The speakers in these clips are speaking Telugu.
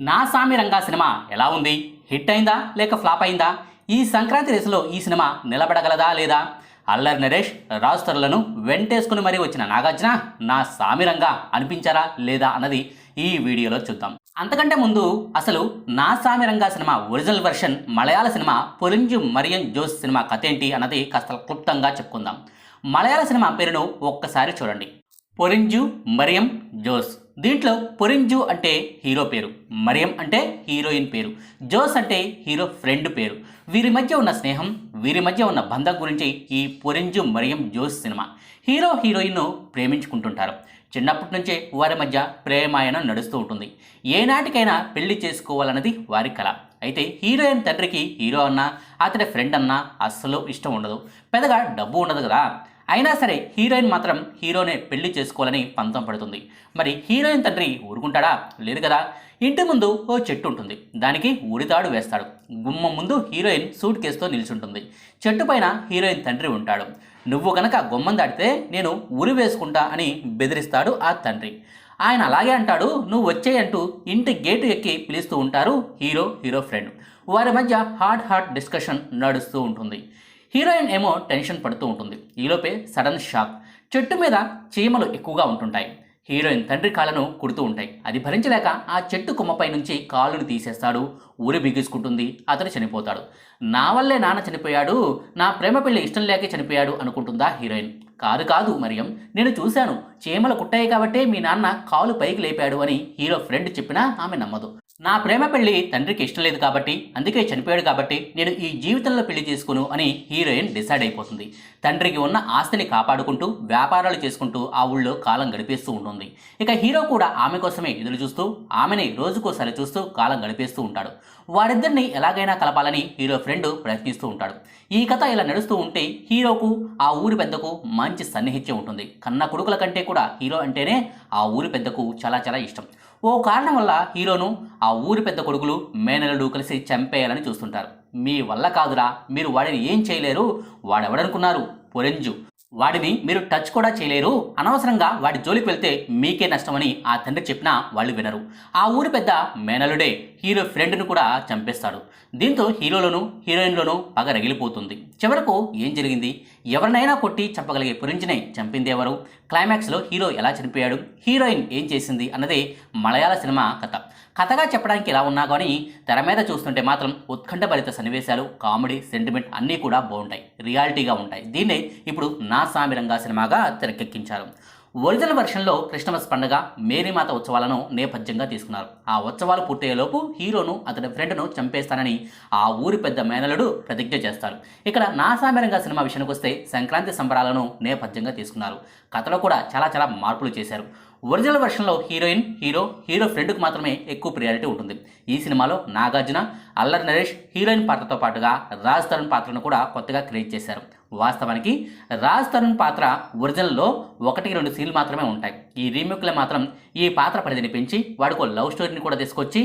నా సామి రంగా సినిమా ఎలా ఉంది? హిట్ అయిందా? లేక ఫ్లాప్ అయిందా? ఈ సంక్రాంతి రేసులో ఈ సినిమా నిలబడగలదా లేదా? అల్లరి నరేష్ రాజ్ తరులను వెంటేసుకుని మరీ వచ్చిన నాగార్జున నా సామిరంగా అనిపించారా లేదా అన్నది ఈ వీడియోలో చూద్దాం. అంతకంటే ముందు అసలు Naa Saamiranga cinema original version Malayala cinema Porinju Mariam Jose cinema కథ ఏంటి అన్నది కాస్త క్లుప్తంగా చెప్పుకుందాం. మలయాళ సినిమా పేరును ఒక్కసారి చూడండి. పొరింజు మరియం జోస్ దీంట్లో పురింజు అంటే హీరో పేరు మరియం అంటే హీరోయిన్ పేరు జోస్ అంటే హీరో ఫ్రెండ్ పేరు. వీరి మధ్య ఉన్న స్నేహం వీరి మధ్య ఉన్న బంధం గురించి ఈ పురింజు మరియం జోస్ సినిమా. హీరో హీరోయిన్ను ప్రేమించుకుంటుంటారు. చిన్నప్పటి నుంచే వారి మధ్య ప్రేమాయణం నడుస్తూ ఉంటుంది. ఏనాటికైనా పెళ్ళి చేసుకోవాలన్నది వారి కళ అయితే హీరోయిన్ తండ్రికి హీరో అన్నా అతడి ఫ్రెండ్ అన్నా అస్సలు ఇష్టం ఉండదు. పెద్దగా డబ్బు ఉండదు కదా. అయినా సరే హీరోయిన్ మాత్రం హీరోనే పెళ్ళి చేసుకోవాలని పంతం పడుతుంది. మరి హీరోయిన్ తండ్రి ఊరుకుంటాడా? లేదు కదా. ఇంటి ముందు ఓ చెట్టు ఉంటుంది. దానికి ఊరితాడు వేస్తాడు. గుమ్మం ముందు హీరోయిన్ సూట్ కేసుతో నిల్చుంటుంది. చెట్టు పైన హీరోయిన్ తండ్రి ఉంటాడు. నువ్వు కనుక గుమ్మం దాటితే నేను ఉరి వేసుకుంటా అని బెదిరిస్తాడు ఆ తండ్రి. ఆయన అలాగే అంటాడు నువ్వు వచ్చేయంటూ ఇంటి గేటు ఎక్కి పిలుస్తూ ఉంటారు హీరో హీరో ఫ్రెండ్. వారి మధ్య హార్ట్ హార్ట్ డిస్కషన్ నడుస్తూ ఉంటుంది. హీరోయిన్ ఏమో టెన్షన్ పడుతూ ఉంటుంది. ఈలోపే సడన్ షాక్. చెట్టు మీద చీమలు ఎక్కువగా ఉంటుంటాయి. హీరోయిన్ తండ్రి కాళ్ళను కుడుతూ ఉంటాయి. అది భరించలేక ఆ చెట్టు కొమ్మపై నుంచి కాళ్ళను తీసేస్తాడు. ఊరి బిగుసుకుంటుంది. అతను చనిపోతాడు. నా వల్లే నాన్న చనిపోయాడు. నా ప్రేమ పెళ్ళి ఇష్టం లేకే చనిపోయాడు అనుకుంటుందా హీరోయిన్? కాదు కాదు మరియం. నేను చూశాను. చీమలు కుట్టాయి కాబట్టే మీ నాన్న కాలు పైకి లేపాడు అని హీరో ఫ్రెండ్ చెప్పినా ఆమె నమ్మదు. నా ప్రేమ పెళ్ళి తండ్రికి ఇష్టం లేదు కాబట్టి అందుకే చనిపోయాడు కాబట్టి నేను ఈ జీవితంలో పెళ్ళి చేసుకోను అని హీరోయిన్ డిసైడ్ అయిపోతుంది. తండ్రికి ఉన్న ఆస్తిని కాపాడుకుంటూ వ్యాపారాలు చేసుకుంటూ ఆ ఊళ్ళో కాలం గడిపేస్తూ ఉంటుంది. ఇక హీరో కూడా ఆమె కోసమే ఎదురు చూస్తూ ఆమెని రోజుకోసారి చూస్తూ కాలం గడిపేస్తూ ఉంటాడు. వారిద్దరిని ఎలాగైనా కలపాలని హీరో ఫ్రెండ్ ప్రయత్నిస్తూ ఉంటాడు. ఈ కథ ఇలా నడుస్తూ ఉంటే హీరోకు ఆ ఊరి పెద్దకు మంచి సన్నిహిత్యం ఉంటుంది. కన్న కొడుకుల కంటే కూడా హీరో అంటేనే ఆ ఊరి పెద్దకు చాలా చాలా ఇష్టం. ఓ కారణం వల్ల హీరోను ఆ ఊరి పెద్ద కొడుకులు మేనలుడు కలిసి చంపేయాలని చూస్తుంటారు. మీ వల్ల కాదురా మీరు వాడిని ఏం చేయలేరు? వాడెవడనుకున్నారు? పొరెంజు వాడిని మీరు టచ్ కూడా చేయలేరు? అనవసరంగా వాడి జోలికి వెళ్తే మీకే నష్టమని ఆ తండ్రి చెప్పినా వాళ్ళు వినరు. ఆ ఊరి పెద్ద మేనలుడే హీరో ఫ్రెండ్ను కూడా చంపేస్తాడు. దీంతో హీరోలోను హీరోయిన్లోనూ పగ రగిలిపోతుంది. చివరకు ఏం జరిగింది? ఎవరినైనా కొట్టి చంపగలిగే పురించినే చంపింది ఎవరు? క్లైమాక్స్లో హీరో ఎలా చనిపోయాడు? హీరోయిన్ ఏం చేసింది అన్నదే మలయాళ సినిమా కథ. కథగా చెప్పడానికి ఎలా ఉన్నా కానీ తెర మీద చూస్తుంటే మాత్రం ఉత్కంఠభరిత సన్నివేశాలు కామెడీ సెంటిమెంట్ అన్నీ కూడా బాగుంటాయి. రియాలిటీగా ఉంటాయి. దీన్నే ఇప్పుడు నా సామిరంగా సినిమాగా తెరకెక్కించారు. ఒరిజినల్ వెర్షన్లో క్రిస్టమస్ పండుగ మేరీమాత ఉత్సవాలను నేపథ్యంగా తీసుకున్నారు. ఆ ఉత్సవాలు పూర్తయ్యేలోపు హీరోను అతని ఫ్రెండ్ను చంపేస్తానని ఆ ఊరి పెద్ద మేనలుడు ప్రతిజ్ఞ చేస్తారు. ఇక్కడ నాసామరంగా సినిమా విషయానికి వస్తే సంక్రాంతి సంబరాలను నేపథ్యంగా తీసుకున్నారు. కథలో కూడా చాలా చాలా మార్పులు చేశారు. ఒరిజినల్ వెర్షన్లో హీరోయిన్ హీరో హీరో ఫ్రెండ్కు మాత్రమే ఎక్కువ ప్రియారిటీ ఉంటుంది. ఈ సినిమాలో నాగార్జున అల్లరి నరేష్ హీరోయిన్ పాత్రతో పాటుగా రాజ్ తరుణ్ పాత్రను కూడా కొత్తగా క్రియేట్ చేశారు. వాస్తవానికి రాజ్ తరుణ్ పాత్ర ఒరిజినల్లో ఒకటి రెండు సీన్లు మాత్రమే ఉంటాయి. ఈ రీమేక్లో మాత్రం ఈ పాత్ర పరిధిని పెంచి వాడికో లవ్ స్టోరీని కూడా తీసుకొచ్చి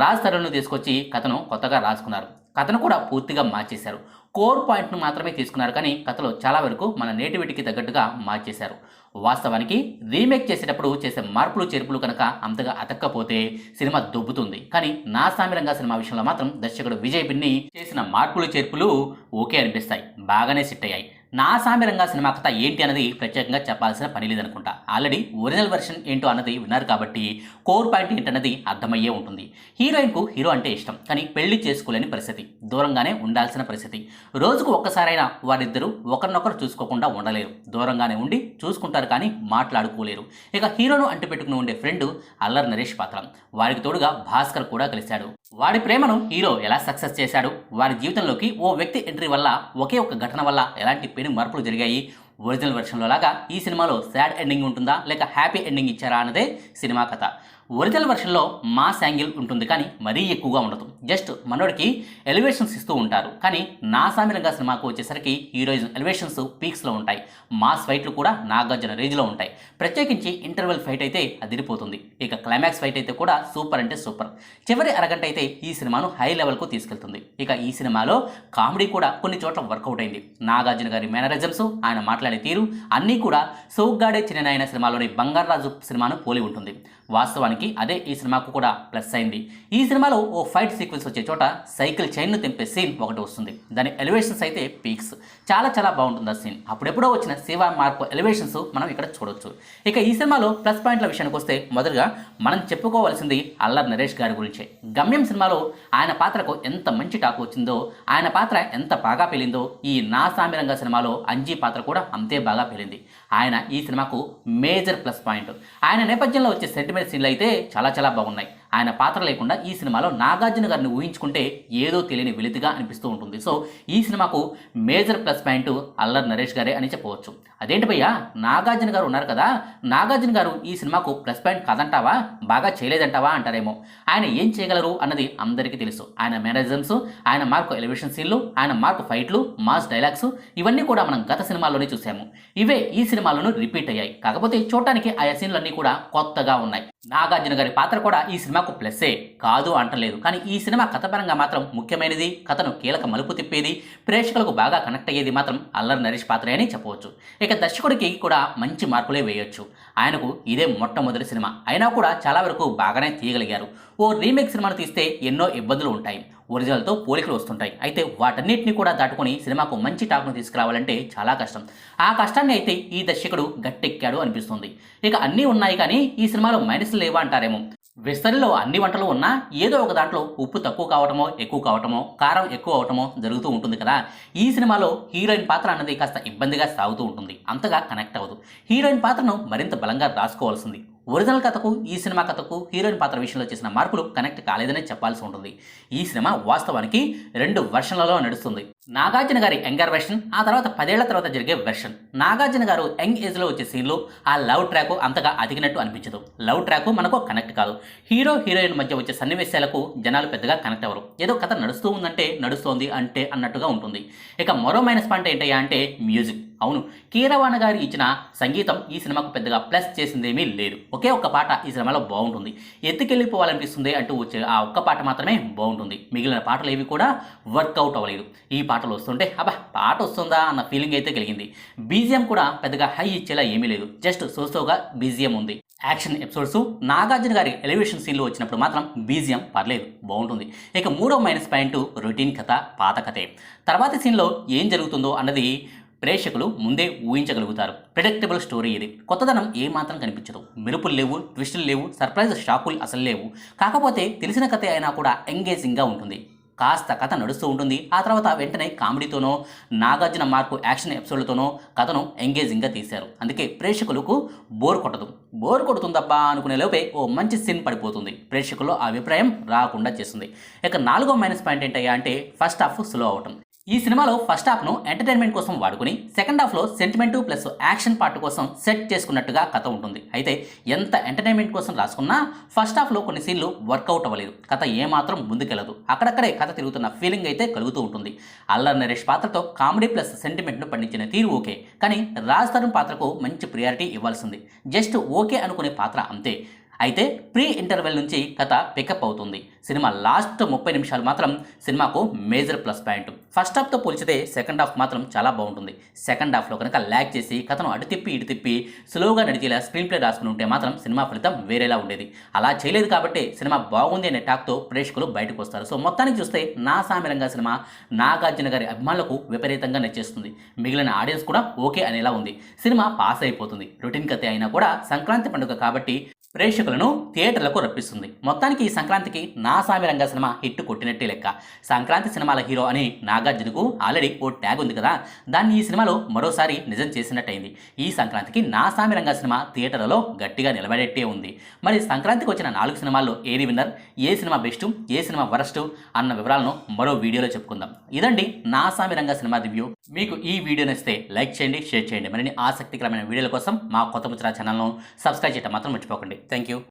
రాజ్ తరుణ్ను తీసుకొచ్చి కథను కొత్తగా రాసుకున్నారు. కథను కూడా పూర్తిగా మార్చేశారు. కోర్ పాయింట్ను మాత్రమే తీసుకున్నారు కానీ కథలో చాలా వరకు మన నేటివిటీకి తగ్గట్టుగా మార్చేశారు. వాస్తవానికి రీమేక్ చేసేటప్పుడు చేసే మార్పులు చేర్పులు కనుక అంతగా అతక్కపోతే సినిమా దొబ్బుతుంది. కానీ నా సామిరంగా సినిమా విషయంలో మాత్రం దర్శకుడు విజయ్ బిన్ని చేసిన మార్పులు చేర్పులు ఓకే అనిపిస్తాయి. బాగానే సెట్ అయ్యాయి నా సామిరంగా సినిమా కథ ఏంటి అన్నది ప్రత్యేకంగా చెప్పాల్సిన పని లేదనుకుంటా. ఆల్రెడీ ఒరిజినల్ వెర్షన్ ఏంటో అన్నది విన్నారు కాబట్టి కోర్ పాయింట్ ఏంటన్నది అర్థమయ్యే ఉంటుంది. హీరోయిన్కు హీరో అంటే ఇష్టం కానీ పెళ్ళి చేసుకోలేని పరిస్థితి దూరంగానే ఉండాల్సిన పరిస్థితి. రోజుకు ఒక్కసారైనా వారిద్దరూ ఒకరినొకరు చూసుకోకుండా ఉండలేరు దూరంగానే ఉండి చూసుకుంటారు కానీ మాట్లాడుకోలేరు. ఇక హీరోను అంటి పెట్టుకుని ఉండే ఫ్రెండ్ అల్లరి నరేష్ పాత్ర. వారికి తోడుగా భాస్కర్ కూడా కలిశాడు. వాడి ప్రేమను హీరో ఎలా సక్సెస్ చేశాడు? వారి జీవితంలోకి ఓ వ్యక్తి ఎంట్రీ వల్ల ఒకే ఒక ఘటన వల్ల ఎలాంటి పెను మార్పులు జరిగాయి. ఒరిజినల్ వెర్షన్లో లాగా ఈ సినిమాలో సాడ్ ఎండింగ్ ఉంటుందా? లేక హ్యాపీ ఎండింగ్ ఇచ్చారా? అన్నదే సినిమా కథ. ఒరిజినల్ వెర్షన్లో మాస్ యాంగిల్ ఉంటుంది కానీ మరీ ఎక్కువగా ఉండదు. జస్ట్ మనోడికి ఎలివేషన్స్ ఇస్తూ ఉంటారు. కానీ నాసామిరంగా సినిమాకు వచ్చేసరికి హీరోయిజం ఎలివేషన్స్ పీక్స్లో ఉంటాయి. మాస్ ఫైట్లు కూడా నాగార్జున రేంజ్లో ఉంటాయి. ప్రత్యేకించి ఇంటర్వెల్ ఫైట్ అయితే అదిరిపోతుంది. ఇక క్లైమాక్స్ ఫైట్ అయితే కూడా సూపర్ అంటే సూపర్ చివరి అరగంట అయితే ఈ సినిమాను హై లెవెల్కు తీసుకెళ్తుంది. ఇక ఈ సినిమాలో కామెడీ కూడా కొన్ని చోట్ల వర్కౌట్ అయింది. నాగార్జున గారి మేనరిజమ్స్ ఆయన మాట్లాడే తీరు అన్నీ కూడా సౌగ్గాడే చిన్ననాయన సినిమాలోని బంగారాజు సినిమాను పోలి ఉంటుంది. వాస్తవానికి వాస్తవానికి అదే ఈ సినిమాకు కూడా ప్లస్ అయింది. ఈ సినిమాలో ఓ ఫైట్ సీక్వెన్స్ వచ్చే చోట సైకిల్ చైన్ను తెంపే సీన్ ఒకటి వస్తుంది. దాని ఎలివేషన్స్ అయితే పీక్స్. చాలా చాలా బాగుంటుంది ఆ సీన్. అప్పుడెప్పుడో వచ్చిన శివ మార్పు ఎలివేషన్స్ మనం ఇక్కడ చూడొచ్చు. ఇక ఈ సినిమాలో ప్లస్ పాయింట్ల విషయానికి వస్తే మొదటగా మనం చెప్పుకోవాల్సింది అల్లర్ నరేష్ గారి గురించే. గమ్యం సినిమాలో ఆయన పాత్రకు ఎంత మంచి టాక్ వచ్చిందో ఆయన పాత్ర ఎంత బాగా పేలిందో ఈ నా సామిరంగ సినిమాలో అంజీ పాత్ర కూడా అంతే బాగా పేలింది. ఆయన ఈ సినిమాకు మేజర్ ప్లస్ పాయింట్. ఆయన నేపథ్యంలో వచ్చే సెంటిమెంట్ సీన్లు అయితే చాలా చాలా బాగున్నాయి. ఆయన పాత్ర లేకుండా ఈ సినిమాలో నాగార్జున గారిని ఊహించుకుంటే ఏదో తెలియని వెలితిగా అనిపిస్తూ ఉంటుంది. సో ఈ సినిమాకు major plus point Allari Naresh గారే అని చెప్పవచ్చు. అదేంటి భయ్యా? నాగార్జున గారు ఉన్నారు కదా? నాగార్జున గారు ఈ సినిమాకు ప్లస్ పాయింట్ కాదంటావా? బాగా చేయలేదంటావా అంటారేమో. ఆయన ఏం చేయగలరు అన్నది అందరికీ తెలుసు. ఆయన మేనరిజమ్స్ ఆయన మార్కు ఎలివేషన్ సీన్లు ఆయన మార్కు ఫైట్లు మాస్ డైలాగ్స్ ఇవన్నీ కూడా మనం గత సినిమాల్లోనే చూసాము ఇవే ఈ సినిమాలోనూ రిపీట్ అయ్యాయి. కాకపోతే చూడటానికి ఆయా సీన్లన్నీ కూడా కొత్తగా ఉన్నాయి. నాగార్జున గారి పాత్ర కూడా ఈ సినిమాకు ప్లస్సే. కాదు అంటలేదు. కానీ ఈ సినిమా కథపరంగా మాత్రం ముఖ్యమైనది. కథను కీలక మలుపు తిప్పేది. ప్రేక్షకులకు బాగా కనెక్ట్ అయ్యేది మాత్రం అల్లరి నరేష్ పాత్రే అని చెప్పవచ్చు. ఇక దర్శకుడికి కూడా మంచి మార్కులే వేయొచ్చు. ఆయనకు ఇదే మొట్టమొదటి సినిమా. అయినా కూడా చాలా వరకు బాగానే తీయగలిగారు. ఓ రీమేక్ సినిమాను తీస్తే ఎన్నో ఇబ్బందులు ఉంటాయి. ఒరిజినల్తో పోలికలు వస్తుంటాయి. అయితే వాటన్నిటిని కూడా దాటుకొని సినిమాకు మంచి టాక్ను తీసుకురావాలంటే చాలా కష్టం. ఆ కష్టాన్ని అయితే ఈ దర్శకుడు గట్టెక్కాడు అనిపిస్తుంది. ఇక అన్నీ ఉన్నాయి కానీ ఈ సినిమాలో మైనస్లు లేవా అంటారేమో విస్తరిలో అన్ని వంటలు ఉన్నా ఏదో ఒక దాంట్లో ఉప్పు తక్కువ కావటమో ఎక్కువ కావటమో కారం ఎక్కువ అవటమో జరుగుతూ ఉంటుంది కదా. ఈ సినిమాలో హీరోయిన్ పాత్ర అన్నది కాస్త ఇబ్బందిగా సాగుతూ ఉంటుంది. అంతగా కనెక్ట్ అవ్వదు. హీరోయిన్ పాత్రను మరింత బలంగా రాసుకోవాల్సింది ఒరిజినల్ కథకు ఈ సినిమా కథకు హీరోయిన్ పాత్ర విషయంలో చేసిన మార్పులు కనెక్ట్ కాలేదనే చెప్పాల్సి ఉంటుంది. ఈ సినిమా వాస్తవానికి రెండు వెర్షన్లలో నడుస్తుంది. నాగార్జున గారి యంగర్ వెర్షన్ ఆ తర్వాత పదేళ్ళ తర్వాత జరిగే వెర్షన్. నాగార్జున గారు యంగ్ ఏజ్లో వచ్చే సీన్లు ఆ లవ్ ట్రాక్ అంతగా అదిగినట్టు అనిపించదు. లవ్ ట్రాక్ మనకు కనెక్ట్ కాదు. హీరో హీరోయిన్ మధ్య వచ్చే సన్నివేశాలకు జనాలు పెద్దగా కనెక్ట్ అవ్వరు. ఏదో కథ నడుస్తూ ఉందంటే నడుస్తోంది అంటే అన్నట్టుగా ఉంటుంది. ఇక మరో మైనస్ పాయింట్ ఏంటయ్యా అంటే మ్యూజిక్. అవును కీరవాణ గారు ఇచ్చిన సంగీతం ఈ సినిమాకు పెద్దగా ప్లస్ చేసిందేమీ లేదు. ఒకే ఒక్క పాట ఈ సినిమాలో బాగుంటుంది. ఎత్తుకెళ్ళిపోవాలనిపిస్తుంది అంటూ వచ్చే ఆ ఒక్క పాట మాత్రమే బాగుంటుంది. మిగిలిన పాటలు ఏవి కూడా వర్కౌట్ అవ్వలేదు. ఈ పాటలు వస్తుంటే అబ్బా పాట వస్తుందా అన్న ఫీలింగ్ అయితే కలిగింది. బీజిఎం కూడా పెద్దగా హై ఇచ్చేలా ఏమీ లేదు. జస్ట్ సోసోగా బీజిఎం ఉంది. యాక్షన్ ఎపిసోడ్స్ నాగార్జున గారి ఎలివేషన్ సీన్లో వచ్చినప్పుడు మాత్రం బీజిఎం పర్లేదు బాగుంటుంది. ఇక మూడో మైనస్ పాయింట్ రొటీన్ కథ పాత కథే. తర్వాతి సీన్లో ఏం జరుగుతుందో అన్నది ప్రేక్షకులు ముందే ఊహించగలుగుతారు. ప్రిడిక్టబుల్ స్టోరీ ఇది. కొత్తదనం ఏమాత్రం కనిపించదు. మెరుపులు లేవు ట్విస్టులు లేవు సర్ప్రైజ్ షాకులు అసలు లేవు. కాకపోతే తెలిసిన కథ అయినా కూడా ఎంగేజింగ్గా ఉంటుంది. కాస్త కథ నడుస్తూ ఉంటుంది. ఆ తర్వాత వెంటనే కామెడీతోనో నాగార్జున మార్కు యాక్షన్ ఎపిసోడ్లతోనో కథను ఎంగేజింగ్గా తీశారు. అందుకే ప్రేక్షకులకు బోర్ కొట్టదు. బోర్ కొడుతుందబ్బా అనుకునే లోపే ఓ మంచి సీన్ పడిపోతుంది. ప్రేక్షకుల్లో ఆ అభిప్రాయం రాకుండా చేస్తుంది. ఇక నాలుగో మైనస్ పాయింట్ ఏంటయ్యా అంటే ఫస్ట్ హాఫ్ స్లో అవటం. ఈ సినిమాలో ఫస్ట్ హాఫ్ను ఎంటర్టైన్మెంట్ కోసం వాడుకుని సెకండ్ హాఫ్లో సెంటిమెంటు ప్లస్ యాక్షన్ పార్ట్ కోసం సెట్ చేసుకున్నట్టుగా కథ ఉంటుంది. అయితే ఎంత ఎంటర్టైన్మెంట్ కోసం రాసుకున్నా ఫస్ట్ హాఫ్లో కొన్ని సీన్లు వర్కౌట్ అవ్వలేదు. కథ ఏమాత్రం ముందుకెళ్ళదు అక్కడక్కడే కథ తిరుగుతున్న ఫీలింగ్ అయితే కలుగుతూ ఉంటుంది. అల్లర్ నరేష్ పాత్రతో కామెడీ ప్లస్ సెంటిమెంట్ను పండించిన తీరు ఓకే. కానీ రాజ్ తరుణ్ పాత్రకు మంచి ప్రియారిటీ ఇవ్వాల్సింది. జస్ట్ ఓకే అనుకునే పాత్ర అంతే. అయితే ప్రీ ఇంటర్వెల్ నుంచి కథ పికప్ అవుతుంది. సినిమా లాస్ట్ ముప్పై నిమిషాలు మాత్రం సినిమాకు మేజర్ ప్లస్ పాయింట్. ఫస్ట్ హాఫ్తో పోల్చితే సెకండ్ హాఫ్ మాత్రం చాలా బాగుంటుంది. సెకండ్ హాఫ్లో కనుక ల్యాక్ చేసి కథను అటు తిప్పి ఇటు తిప్పి స్లోగా నడిచేలా స్క్రీన్ ప్లే రాసుకుని ఉంటే మాత్రం సినిమా ఫలితం వేరేలా ఉండేది. అలా చేయలేదు కాబట్టి సినిమా బాగుంది అనే టాక్తో ప్రేక్షకులు బయటకు వస్తారు. సో మొత్తానికి చూస్తే నా సామిరంగా సినిమా నాగార్జున గారి అభిమానులకు విపరీతంగా నచ్చేస్తుంది. మిగిలిన ఆడియన్స్ కూడా ఓకే అనేలా ఉంది. సినిమా పాస్ అయిపోతుంది. రొటీన్ కథ అయినా కూడా సంక్రాంతి పండుగ కాబట్టి ప్రేక్షకులను థియేటర్లకు రప్పిస్తుంది. మొత్తానికి ఈ సంక్రాంతికి నా సామిరంగా సినిమా హిట్ కొట్టినట్టే లెక్క. సంక్రాంతి సినిమాల హీరో అని నాగార్జునకు ఆల్రెడీ ఓ ట్యాగ్ ఉంది కదా. దాన్ని ఈ సినిమాలో మరోసారి నిజం చేసినట్టయింది. ఈ సంక్రాంతికి నా సామిరంగా సినిమా థియేటర్లలో గట్టిగా నిలబడేట్టే ఉంది. మరి సంక్రాంతికి వచ్చిన నాలుగు సినిమాల్లో ఏది విన్నర్? ఏ సినిమా బెస్ట్? ఏ సినిమా వరస్ట్? అన్న వివరాలను మరో వీడియోలో చెప్పుకుందాం. ఇదండి నా సామిరంగా సినిమా రివ్యూ. మీకు ఈ వీడియో నచ్చితే లైక్ చేయండి షేర్ చేయండి. మరిన్ని ఆసక్తికరమైన వీడియోల కోసం మా కొత్త ముచ్చరా ఛానల్ను సబ్స్క్రైబ్ చేయడం మాత్రం మర్చిపోకండి. Thank you.